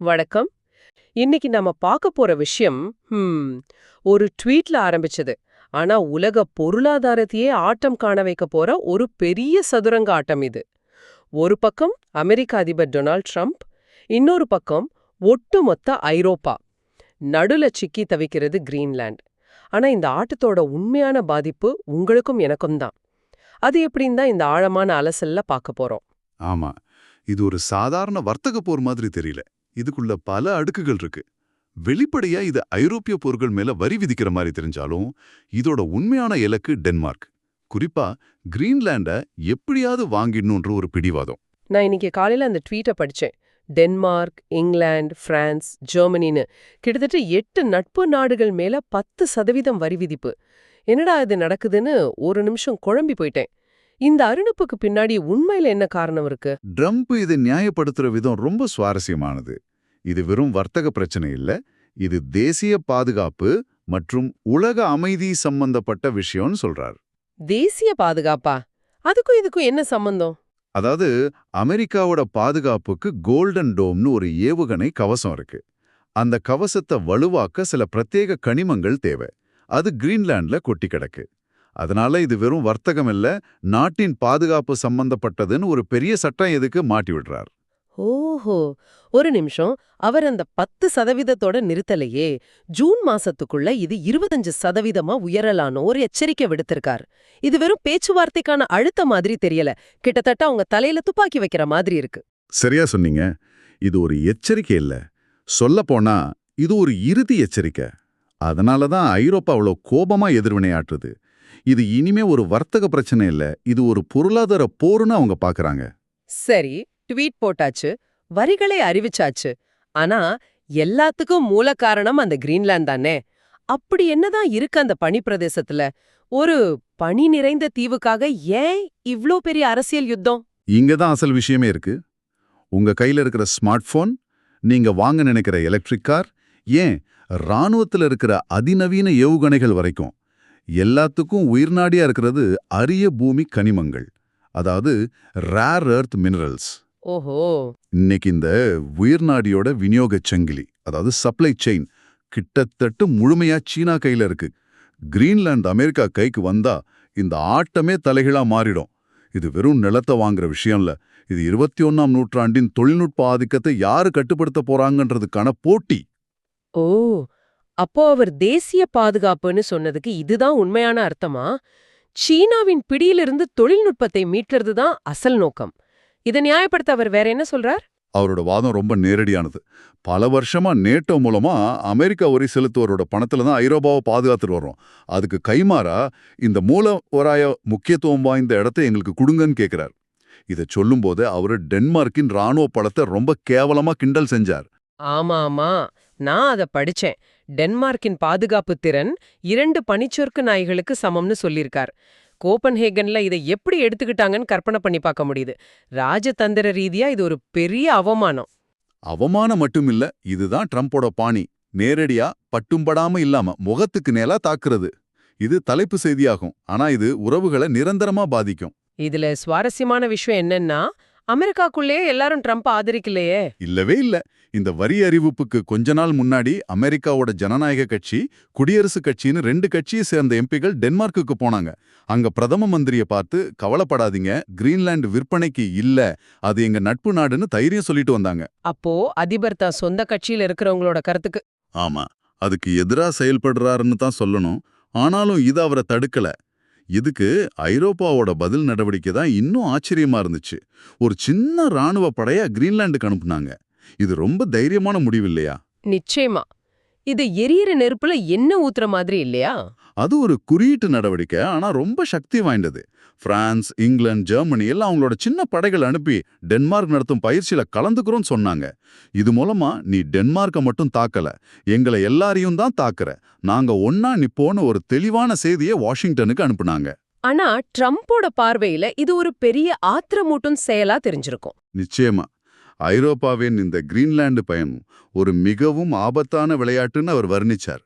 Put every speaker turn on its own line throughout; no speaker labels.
வணக்கம். இன்னைக்கு நாம பார்க்க போற விஷயம் ஹம், ஒரு ட்வீட்ல ஆரம்பிச்சது. ஆனா உலக பொருளாதாரத்தையே ஆட்டம் காண வைக்க போற ஒரு பெரிய சதுரங்க ஆட்டம் இது. ஒரு பக்கம் அமெரிக்க அதிபர் டொனால்ட் ட்ரம்ப் இன்னொரு பக்கம் ஒட்டுமொத்த ஐரோப்பா. நடுல சிக்கி தவிக்கிறது கிரீன்லாண்ட் ஆனா இந்த ஆட்டத்தோட உண்மையான பாதிப்பு உங்களுக்கும் எனக்கும் தான். அது எப்படின்னு தான் இந்த ஆழமான அலசல்ல பார்க்க போறோம்.
ஆமா இது ஒரு சாதாரண வர்த்தக போர் மாதிரி தெரியல. இதுக்குள்ள பல அடுக்குகள் இருக்கு. வெளிப்படையா இது ஐரோப்பிய பொருட்கள் மேல வரி விதிக்கிற மாதிரி தெரிஞ்சாலும் இதோட உண்மையான இலக்கு டென்மார்க். குறிப்பா கிரீன்லாண்ட எப்படியாவது வாங்கிடணுன்ற ஒரு பிடிவாதம்.
நான் இன்னைக்கு காலையில அந்த ட்வீட்டை படிச்சேன். டென்மார்க் இங்கிலாந்து பிரான்ஸ் ஜெர்மனின்னு. கிட்டத்தட்ட எட்டு நட்பு நாடுகள் மேல பத்து சதவீதம் வரி விதிப்பு. என்னடா இது நடக்குதுன்னு ஒரு நிமிஷம் குழம்பி போயிட்டேன். இந்த அருணுப்புக்கு பின்னாடி உண்மையில என்ன காரணம் இருக்கு?
ட்ரம்ப் இதை நியாயப்படுத்துற விதம் ரொம்ப சுவாரஸ்யமானது. இது வெறும் வர்த்தக பிரச்சனை இல்ல. இது தேசிய பாதுகாப்பு மற்றும் உலக அமைதி சம்பந்தப்பட்ட விஷயம்னு சொல்றார்.
தேசிய பாதுகாப்பா? அதுக்கும் இதுக்கும் என்ன சம்பந்தம்?
அதாவது அமெரிக்காவோட பாதுகாப்புக்கு கோல்டன் டோம்னு ஒரு ஏவுகணை கவசம் இருக்கு. அந்த கவசத்தை வலுவாக்க சில பிரத்யேக கனிமங்கள் தேவை. அது கிரீன்லாண்ட்ல கொட்டி கிடக்கு. அதனால இது வெறும் வர்த்தகம் இல்ல நாட்டின் பாதுகாப்பு சம்பந்தப்பட்டதுன்னு ஒரு பெரிய சட்டம் எதுக்கு மாட்டி விடுறார்.
ஓஹோ ஒரு நிமிஷம். அவர் அந்த பத்து சதவீதத்தோட நிறுத்தலையே. ஜூன் மாசத்துக்குள்ள இது இருபத்தஞ்சு சதவீதமா உயரலான்னு ஒரு எச்சரிக்கை விடுத்திருக்கார். இது வெறும் பேச்சுவார்த்தைக்கான அழுத்த மாதிரி தெரியல. கிட்டத்தட்ட அவங்க தலையில துப்பாக்கி வைக்கிற மாதிரி இருக்கு.
சரியா சொன்னீங்க. இது ஒரு எச்சரிக்கை இல்ல. சொல்ல போனா இது ஒரு இறுதி எச்சரிக்கை. அதனால தான் ஐரோப்பா அவ்வளோ கோபமா எதிர்வினையாற்றுது. இது இனிமே ஒரு வர்த்தக பிரச்சனை இல்ல. இது ஒரு பொருளாதார போர்னு அவங்க பாக்குறாங்க.
சரி. ட்வீட் போட்டாச்சு வரிகளை அறிவிச்சாச்சு. ஆனா எல்லாத்துக்கும் மூல காரணம் அந்த கிரீன்லாந்து தானே? அப்படி என்னதான் இருக்கு அந்த பனி பிரதேசத்துல? ஒரு பனி நிறைந்த தீவுக்காக ஏன் இவ்ளோ பெரிய அரசியல் யுத்தம்?
இங்க தான் அசல் விஷயமே இருக்கு. உங்க கையில இருக்கிற ஸ்மார்ட் போன் நீங்க வாங்க நினைக்கிற எலக்ட்ரிக் கார் ஏன் ராணுவத்துல இருக்கிற அதிநவீன ஏவுகணைகள் வரைக்கும் எல்லாத்துக்கும் உயிர்நாடியா இருக்கிறது அரிய பூமி கனிமங்கள் அதாவது ரேர் எர்த் மினரல்ஸ்
ஓஹோ.
இன்னைக்கு இந்த உயிர்நாடியோட விநியோகச் சங்கிலி அதாவது சப்ளை செயின் கிட்டத்தட்ட முழுமையா சீனா கையில இருக்கு. கிரீன்லாந்து அமெரிக்கா கைக்கு வந்தா இந்த ஆட்டமே தலைகீழா மாறிடும். இது வெறும் நிலத்தை வாங்குற விஷயம் இல்ல இது இருபத்தி ஒன்னாம் நூற்றாண்டின் தொழில்நுட்ப ஆதிக்கத்தை யாரு கட்டுப்படுத்த போறாங்கன்றதுக்கான போட்டி.
ஓ அப்போ அவர் தேசிய பாதுகாப்புன்னு சொன்னதுக்கு இதுதான் உண்மையான அர்த்தமா? சீனாவின் பிடியிலிருந்து தொழில்நுட்பத்தை மீட்கிறது தான் அசல் நோக்கம். இதை நியாயப்படுத்த அவர் வேற என்ன சொல்றார்?
அவரோட வாதம் ரொம்ப நேரடியானது. பல வருஷமா நேட்டோ மூலமா அமெரிக்கா வரி செலுத்துவோரோட பணத்துல தான் ஐரோப்பாவை பாதுகாத்துட்டு வர்றோம். அதுக்கு கைமாறா இந்த மூல வராய முக்கியத்துவம் வாய்ந்த இடத்தை எங்களுக்கு கொடுங்கன்னு கேக்குறார். இதை சொல்லும்போது அவரு டென்மார்க்கின் ராணுவ பலத்தை ரொம்ப கேவலமா கிண்டல் செஞ்சார்.
ஆமா ஆமா. நான் அத படிச்சேன். டென்மார்க்கின் பாதுகாப்பு திறன் இரண்டு பனிச்சொற்கு நாய்களுக்கு சமம்னு சொல்லியிருக்கார். கோப்பன்ஹேகன்ல இதை எப்படி எடுத்துக்கிட்டாங்கன்னு கற்பனை பண்ணி பார்க்க முடியுது. ராஜதந்திர ரீதியா இது ஒரு பெரிய அவமானம்.
அவமானம் மட்டும் இல்ல இதுதான் ட்ரம்போட பாணி. நேரடியா பட்டும்படாம இல்லாம முகத்துக்கு நேலா தாக்குறது. இது தலைப்பு செய்தியாகும் ஆனா இது உறவுகளை நிரந்தரமா பாதிக்கும்.
இதுல சுவாரஸ்யமான விஷயம் என்னன்னா அமெரிக்காக்குள்ளேயே எல்லாரும் ட்ரம்ப் ஆதரிக்கலையே.
இல்லவே இல்ல. இந்த வரி அறிவிப்புக்கு கொஞ்ச நாள் முன்னாடி அமெரிக்காவோட ஜனநாயக கட்சி குடியரசுக் கட்சின்னு ரெண்டு கட்சியை சேர்ந்த எம்பிகள் டென்மார்க்குக்கு போனாங்க. அங்க பிரதம மந்திரிய பார்த்து கவலைப்படாதீங்க கிரீன்லாந்து விற்பனைக்கு இல்ல அது எங்க நட்பு நாடுன்னு தைரியம் சொல்லிட்டு வந்தாங்க.
அப்போ அதிபர் தான் சொந்த கட்சியில இருக்கிறவங்களோட கருத்துக்கு
ஆமா அதுக்கு எதிரா செயல்படுறாருன்னு தான் சொல்லணும். ஆனாலும் இது அவரை தடுக்கல. இதுக்கு ஐரோப்பாவோட பதில் நடவடிக்கை தான் இன்னும் ஆச்சரியமா இருந்துச்சு. ஒரு சின்ன ராணுவ படையா கிரீன்லாந்துக்கு அனுப்புனாங்க. இது ரொம்ப தைரியமான முடிவு இல்லையா
நிச்சயமா. இது எரியற நெருப்புல என்ன ஊத்துற மாதிரி இல்லையா?
அது ஒரு குறியீட்டு நடவடிக்கை ஆனா ரொம்ப சக்தி வாய்ந்தது. பிரான்ஸ் இங்கிலாந்து ஜெர்மனி எல்லாம் அவங்களோட சின்ன படைகள் அனுப்பி டென்மார்க் நடத்தும் பயிற்சியில கலந்துக்கிறோம்னு சொன்னாங்க. இது மூலமா நீ டென்மார்க்கை மட்டும் தாக்கல எங்களை எல்லாரையும் தான் தாக்குற. நாங்க ஒன்னா நிப்போன்னு ஒரு தெளிவான செய்தியை வாஷிங்டனுக்கு அனுப்புனாங்க.
ஆனா ட்ரம்போட பார்வையில இது ஒரு பெரிய ஆத்திரமூட்டும் செயலா தெரிஞ்சிருக்கும்.
நிச்சயமா. ஐரோப்பாவின் இந்த கிரீன்லாந்து பயணம் ஒரு மிகவும் ஆபத்தான விளையாட்டுன்னு அவர் வர்ணிச்சார்.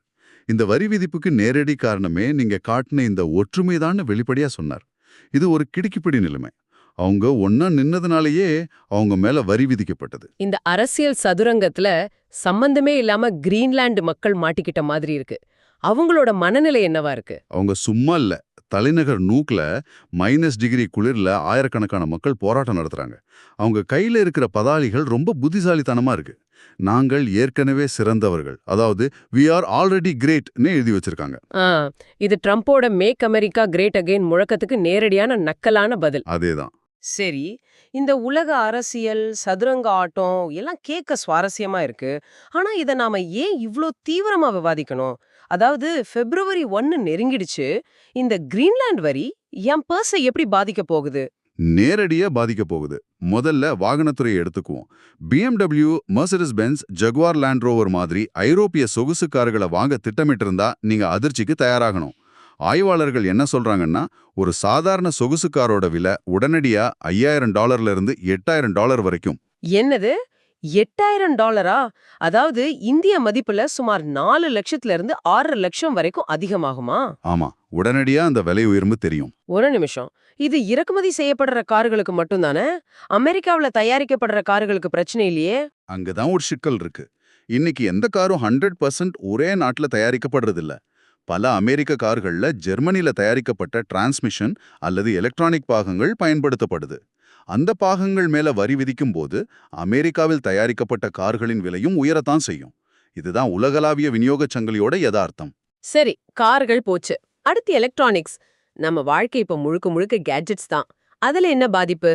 இந்த வரி விதிப்புக்கு நேரடி காரணமே நீங்க காட்டின இந்த ஒற்றுமைதான்னு வெளிப்படையா சொன்னார். இது ஒரு கிடுக்கிப்பிடி நிலைமை. அவங்க ஒன்னா நின்னதுனாலேயே அவங்க மேல வரி விதிக்கப்பட்டது.
இந்த அரசியல் சதுரங்கத்துல சம்பந்தமே இல்லாம கிரீன்லாந்து மக்கள் மாட்டிக்கிட்ட மாதிரி இருக்கு. அவங்களோட மனநிலை என்னவா இருக்கு?
அவங்க சும்மா இல்ல. தலைநகர் நூக்ல மைனஸ் டிகிரி குளிர்ல ஆயிரக்கணக்கான மக்கள் போராட்டம் நடத்துறாங்க. அவங்க கையில இருக்கிற பதாளிகள் ரொம்ப புத்திசாலித்தனமா இருக்கு. நாங்கள் ஏற்கனவே சிறந்தவர்கள். அதாவது வி ஆர் ஆல்ரெடி கிரேட்னு எழுதி வச்சிருக்காங்க.
இது ட்ரம்ப்போட மேக் அமெரிக்கா கிரேட் அகைன் முழக்கத்துக்கு நேரடியான நக்கலான பதில்.
அதேதான்.
சரி இந்த உலக அரசியல் சதுரங்க ஆட்டம் எல்லாம் கேட்க சுவாரஸ்யமா இருக்கு. ஆனா இத நாம ஏன் இவ்ளோ தீவிரமா விவாதிக்கணும்? அதாவது பிப்ரவரி ஒன்னு நெருங்கிடுச்சு. இந்த கிரீன்லாந்து வரி என் பர்ஸை எப்படி பாதிக்க போகுது?
நேரடியா பாதிக்க போகுது. முதல்ல வாகனத்துறையை எடுத்துக்குவோம். BMW Mercedes Benz Jaguar Land Rover மாதிரி ஐரோப்பிய சொகுசு கார்களை வாங்க திட்டமிட்டிருந்தா நீங்க அதிர்ச்சிக்கு தயாராகணும். ஆய்வாளர்கள் என்ன சொல்றாங்கன்னா ஒரு சாதாரண சொகுசு காரோட விலை உடனடியா ஐயாயிரம் டாலர்ல இருந்து எட்டாயிரம் டாலர் வரைக்கும்.
என்னது? எட்டாயிரம் டாலரா? அதாவது இந்திய மதிப்புல சுமார் நாலு லட்சத்துல இருந்து ஆறு லட்சம் வரைக்கும் அதிகமாகுமா?
ஆமா உடனடியா அந்த விலை உயர்வு தெரியும்.
ஒரு நிமிஷம். இது இறக்குமதி செய்யப்படுற கார்களுக்கு மட்டும்தானே? அமெரிக்காவுல தயாரிக்கப்படுற கார்களுக்கு பிரச்சனை இல்லையே?
அங்கதான் ஒரு சிக்கல் இருக்கு. இன்னைக்கு எந்த காரும் ஹண்ட்ரட் பர்சன்ட் ஒரே நாட்டுல தயாரிக்கப்படுறதில்ல. பல அமெரிக்க கார்கள்ல ஜெர்மனில தயாரிக்கப்பட்ட டிரான்ஸ்மிஷன் அல்லது எலக்ட்ரானிக் பாகங்கள் பயன்படுத்தப்படுது. அந்த பாகங்கள் மேல வரி விதிக்கும் போது அமெரிக்காவில் தயாரிக்கப்பட்ட கார்களின் விலையும் உயரத்தான் செய்யும். இதுதான் உலகளாவிய விநியோகச் சங்கிலியோட யதார்த்தம்.
சரி கார்கள் போச்சு. அடுத்து எலக்ட்ரானிக்ஸ். நம்ம வாழ்க்கை இப்ப முழுக்க முழுக்க கேட்ஜெட்ஸ் தான். அதுல என்ன பாதிப்பு?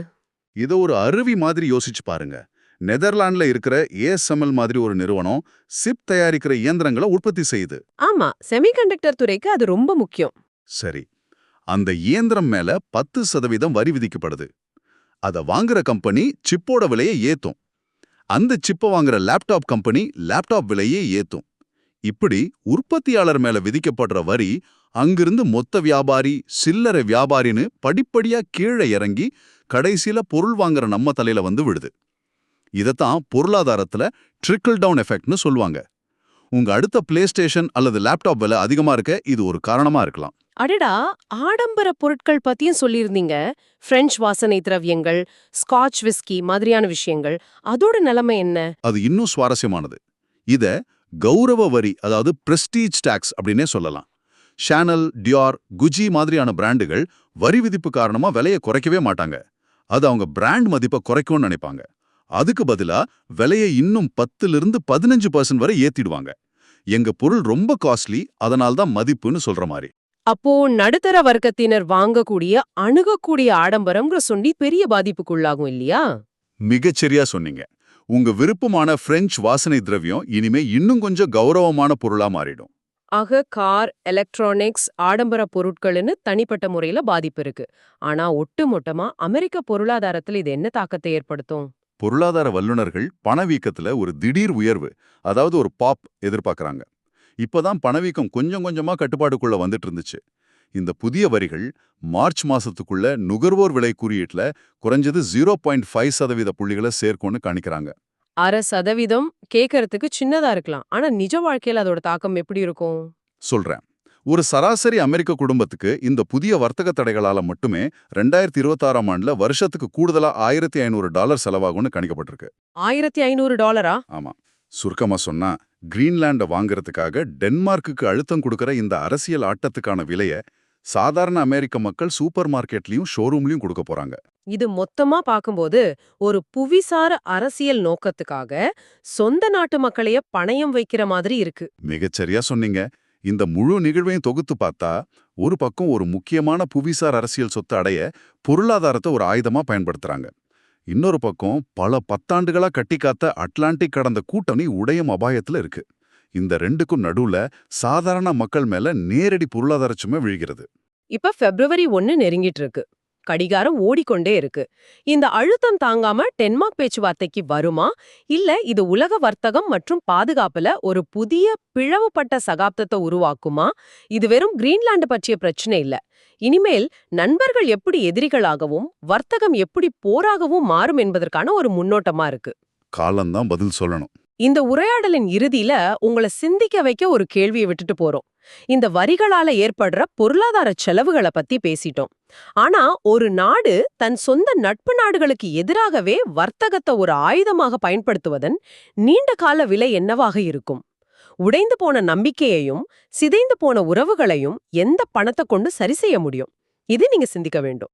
இதை ஒரு அருவி மாதிரி யோசிச்சு பாருங்க. நெதர்லாண்ட்ல இருக்கிற ஏஎஸ்எம்எல் மாதிரி ஒரு நிறுவனம் சிப் தயாரிக்கிற இயந்திரங்களை உற்பத்தி செய்யுது.
ஆமா செமிகண்டக்டர் துறைக்கு அது ரொம்ப முக்கியம்.
சரி. அந்த இயந்திரம் மேல பத்து சதவீதம் வரி விதிக்கப்படுது. அத வாங்குற கம்பெனி சிப்போட விலையை ஏத்தும். அந்த சிப்பை வாங்குற லேப்டாப் கம்பெனி லேப்டாப் விலையை ஏத்தும். இப்படி உற்பத்தியாளர் மேல விதிக்கப்படுற வரி அங்கிருந்து மொத்த வியாபாரி சில்லறை வியாபாரின்னு படிப்படியா கீழே இறங்கி கடைசியில பொருள் வாங்குற நம்ம தலையில வந்து விடுது இதைத்தான் பொருளாதாரத்துல ட்ரிக்கிள் டவுன் எஃபெக்ட்னு சொல்லுவாங்க. உங்க அடுத்த பிளே ஸ்டேஷன் அல்லது லேப்டாப் விலை அதிகமா இருக்க இது ஒரு காரணமா இருக்கலாம்.
அடடா! ஆடம்பர பொருட்கள் பத்தியும் சொல்லியிருந்தீங்க. பிரெஞ்சு வாசனை திரவியங்கள் ஸ்காட்ச் விஸ்கி மாதிரியான விஷயங்கள். அதோட நிலைமை என்ன?
அது இன்னும் சுவாரஸ்யமானது. இத கௌரவ வரி அதாவது பிரஸ்டீஜ் டாக்ஸ் அப்படின்னே சொல்லலாம். ஷானல் டியார் குஜி மாதிரியான பிராண்டுகள் வரி விதிப்பு காரணமா விலையை குறைக்கவே மாட்டாங்க. அது அவங்க பிராண்ட் மதிப்பை குறைக்கும்னு நினைப்பாங்க. அதுக்கு பதிலா விலையை இன்னும் பத்திலிருந்து பதினஞ்சு பர்சன்ட் வரை ஏத்திடுவாங்க. எங்க பொருள் ரொம்ப காஸ்ட்லி அதனால்தான் மதிப்புன்னு சொல்ற மாதிரி.
அப்போ நடுத்தர வர்க்கத்தினர் வாங்கக்கூடிய அணுகக்கூடிய ஆடம்பரம்ங்கிற சொல்லி பெரிய பாதிப்புக்குள்ளாகும் இல்லையா?
மிகச்சரியா சொன்னீங்க. உங்க விருப்பமான பிரெஞ்சு வாசனை திரவியம் இனிமே இன்னும் கொஞ்சம் கௌரவமான பொருளா மாறிடும்.
ஆக கார் எலக்ட்ரானிக்ஸ் ஆடம்பர பொருட்கள்னு தனிப்பட்ட முறையில பாதிப்பு இருக்கு. ஆனா ஒட்டுமொத்தமா அமெரிக்க பொருளாதாரத்துல இது என்ன தாக்கத்தை ஏற்படுத்தும்?
பொருளாதார வல்லுநர்கள் பணவீக்கத்துல ஒரு திடீர் உயர்வு அதாவது ஒரு பாப் எதிர்பார்க்கறாங்க. இப்பதான் பணவீக்கம் கொஞ்சம் கொஞ்சமா கட்டுப்பாடுக்குள்ள வந்துட்டு இருந்துச்சு இந்த புதிய வரிகள் மார்ச் மாசத்துக்குள்ள நுகர்வோர் விலை குறியீட்டுல குறைஞ்சது ஜீரோ பாயிண்ட் ஃபைவ் சதவீத புள்ளிகளை சேர்க்கும்னு கணிக்கிறாங்க.
அரை சதவீதம் கேட்கறதுக்கு சின்னதா இருக்கலாம். ஆனா நிஜ வாழ்க்கையில அதோட தாக்கம் எப்படி இருக்கும்?
சொல்றேன். ஒரு சராசரி அமெரிக்க குடும்பத்துக்கு இந்த புதிய வர்த்தக தடைகளால மட்டுமே ரெண்டாயிரத்தி இருபத்தாறாம் ஆண்டுல வருஷத்துக்கு கூடுதலா ஆயிரத்தி ஐநூறு டாலர் செலவாகும்னு கணிக்கப்பட்டிருக்கு.
ஆயிரத்தி ஐநூறு டாலரா?
ஆமா. சுருக்கமா சொன்னா கிரீன்லாண்ட வாங்குறதுக்காக டென்மார்க்குக்கு அழுத்தம் கொடுக்கற இந்த அரசியல் ஆட்டத்துக்கான விலைய சாதாரண அமெரிக்க மக்கள் சூப்பர் மார்க்கெட்லயும் ஷோரூம்லயும் கொடுக்க போறாங்க.
இது மொத்தமா பார்க்கும்போது ஒரு புவிசார அரசியல் நோக்கத்துக்காக சொந்த நாட்டு மக்களைய பணயம் வைக்கிற மாதிரி இருக்கு.
மிகச்சரியா சொன்னீங்க. இந்த முழு நிகழ்வையும் தொகுத்து பார்த்தா ஒரு பக்கம் ஒரு முக்கியமான புவிசார் அரசியல் சொத்து அடைய பொருளாதாரத்தை ஒரு ஆயுதமா பயன்படுத்துறாங்க. இன்னொரு பக்கம் பல பத்தாண்டுகளா கட்டிக்காத்த அட்லாண்டிக் கடந்த கூட்டணி உடையும் அபாயத்துல இருக்கு. இந்த ரெண்டுக்கும் நடுவுல சாதாரண மக்கள் மேல நேரடி பொருளாதார சுமை விழுகிறது.
இப்ப பிப்ரவரி ஒன்னு நெருங்கிட்டு இருக்கு. கடிகாரம் ஓடிக்கொண்டே இருக்கு. இந்த அழுத்தம் தாங்காம டென்மார்க் பேச்சுவார்த்தைக்கு வருமா? இல்ல இது உலக வர்த்தகம் மற்றும் பாதுகாப்புல ஒரு புதிய பிளவுபட்ட சகாப்தத்தை உருவாக்குமா? இது வெறும் கிரீன்லாண்டு பற்றிய பிரச்சனை இல்ல. இனிமேல் நண்பர்கள் எப்படி எதிரிகளாகவும் வர்த்தகம் எப்படி போராகவும் மாறும் என்பதற்கான ஒரு முன்னோட்டமா இருக்கு.
காலம்தான் பதில் சொல்லணும்.
இந்த உரையாடலின் இறுதியில உங்களை சிந்திக்க வைக்க ஒரு கேள்வியை விட்டுட்டு போறோம். இந்த வரிகளால ஏற்படுற பொருளாதார செலவுகளை பத்தி பேசிட்டோம். ஆனா ஒரு நாடு தன் சொந்த நட்பு நாடுகளுக்கு எதிராகவே வர்த்தகத்தை ஒரு ஆயுதமாக பயன்படுத்துவதன் நீண்ட கால விலை என்னவாக இருக்கும்? உடைந்து போன நம்பிக்கையையும் சிதைந்து போன உறவுகளையும் எந்த பணத்தை கொண்டு சரி செய்ய முடியும்? இது நீங்க சிந்திக்க வேண்டும்.